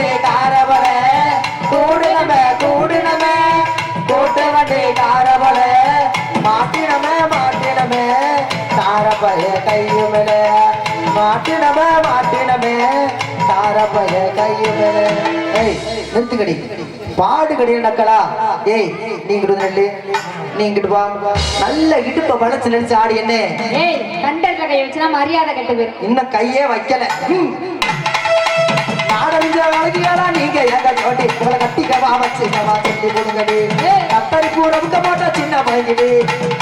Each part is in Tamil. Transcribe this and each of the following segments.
வண்டி காரவல கூடு நம்ம கூடு நம்ம கூட்ட வண்டி காரவல மாட்டினம மாட்டினம. தாரப்பய கையுமல மாட்டினம மாட்டினம. தாரப்பய கையுமல. ஏய் நிறுத்துக்கடி பாடு கடையில் நக்கலா. ஏய் நீங்க நெல்லு. நீங்கிட்டு வா. நல்ல இடுப்ப வளைச்சு என்ன. ஏய் கண்ட கடையை வச்சுனா மரியாதை கட்டு இன்னும் கையே வைக்கல. ம். நாடறிஞ்ச அழகியாடா நீங்க எங்க ஜோடி உங்களை கட்டிக்கவா வச்சுக்கவா சொல்லி கொடுங்கடி கத்தரி பூரமுக்க போட்ட சின்ன பைகிலி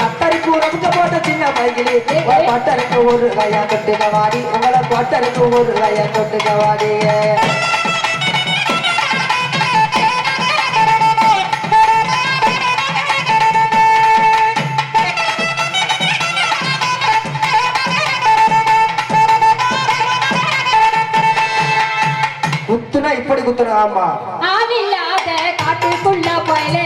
கத்தரி பூரமுக்க போட்ட சின்ன பைகிலி ஒரு பட்டருக்கு ஒரு கையா தொட்டுக்கவாடி உங்களை பட்டருக்கு ஒரு கையா தொட்டுக்கவாடி குத்துனா குத்துறேன் ஆமா? ஆளில்லாத காட்டுக்குள்ள போயிலே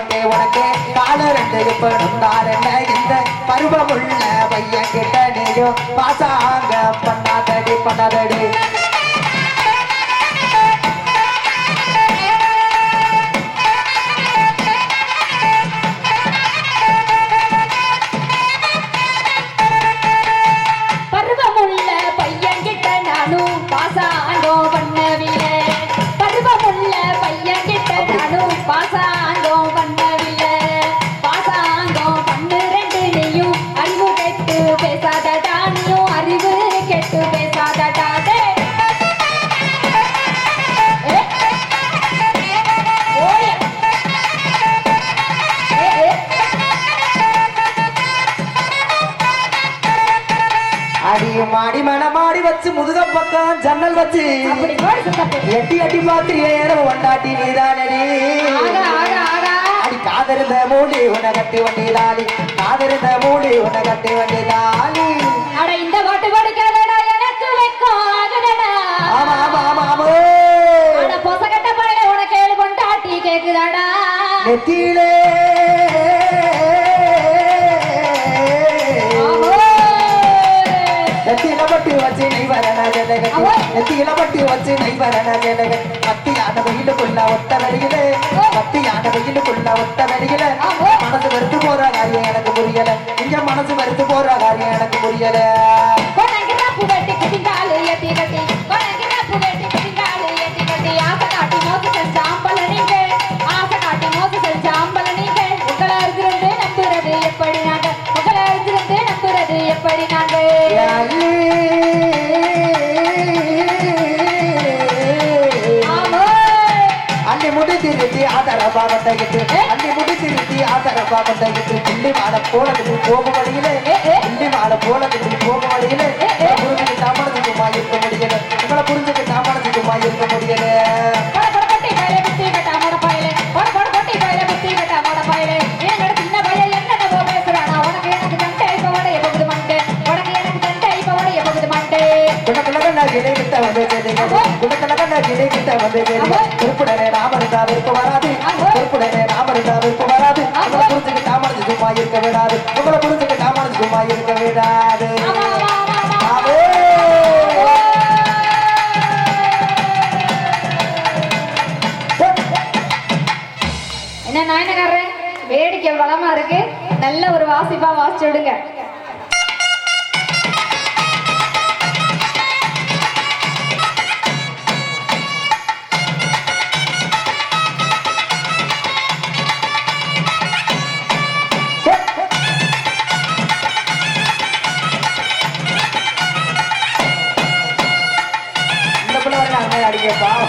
ஆட்டம் போட்டே உனக்கு. கால ரெண்டு படுந்தார் என்ன? இந்த பருவமுள்ள பையன் கிட்ட நீயும் பாசாங்க பண்ணாதடி பண்ணாதடி. பருவமுள்ள பையன் கிட்ட நானும் பாசாங்கோ பண்ணவில்லை பேசாதடா நீயும் அறிவு கெட்டு பேசாதடா டேய். ஏ. ஓய். ஏ, ஏ. அடி மாடி மன மாடி வச்சு முதுக பக்கம் ஜன்னல் வச்சு. எட்டி எட்டி பாத்திரியே வண்டாட்டி நீதானடி காதருந்த மூடி உன கட்டி வண்டி தாலி. காதருந்த மூடி உன கட்டி வண்டி தாலி. அட இந்த பாட்டு படிக்காதடா எனக்கு வெக்கம் ஆகுதடா. ஆமா ஆமா ஆமா ஆமா. அட பொசகட்ட பழைய உனக்கு ஏழு கொண்டாட்டி கேக்குதாடா. நெத்தியிலே. பட்டு வச்சு ஜனகன். நெத்தியில பட்டு வச்சு ஜனகன் வெயிலுக்குள்ள ஒத்த வெளியிலே ஓ. கத்தியான வெயிலுக்குள்ள ஒத்த வெளியில. மனசு வெறுத்து போற காரியம் எனக்கு புரியல. இங்க மனசு வெறுத்து போற காரியம் எனக்கு புரியல. கொனக்கு ரப்பு வெட்டி குதிங்காலு பாவத்தையிட்டு ஏ? அள்ளி முடி திருத்தி ஆதர பாவத்தையிட்டு கிள்ளி மாலை போலது போகும் வழியிலே. கிள்ளி மாலை போலது மண்டே கிளை கிட்ட வந்து கேளுங்க கிளை கிட்ட வந்து கேளுங்க திருப்புடனே விருப்பம் வராது திருப்புடனே நாம விருப்பம் வராது உங்களை புரிஞ்சுக்கு தாமனது சும்மா இருக்க விடாது உங்களை புரிஞ்சுக்கு தாமனது சும்மா இருக்க விடாது என்ன நாயனக்காரன் வேடிக்கை வளமா இருக்கு. நல்ல ஒரு வாசிப்பா வாசிச்சு விடுங்க. Bye.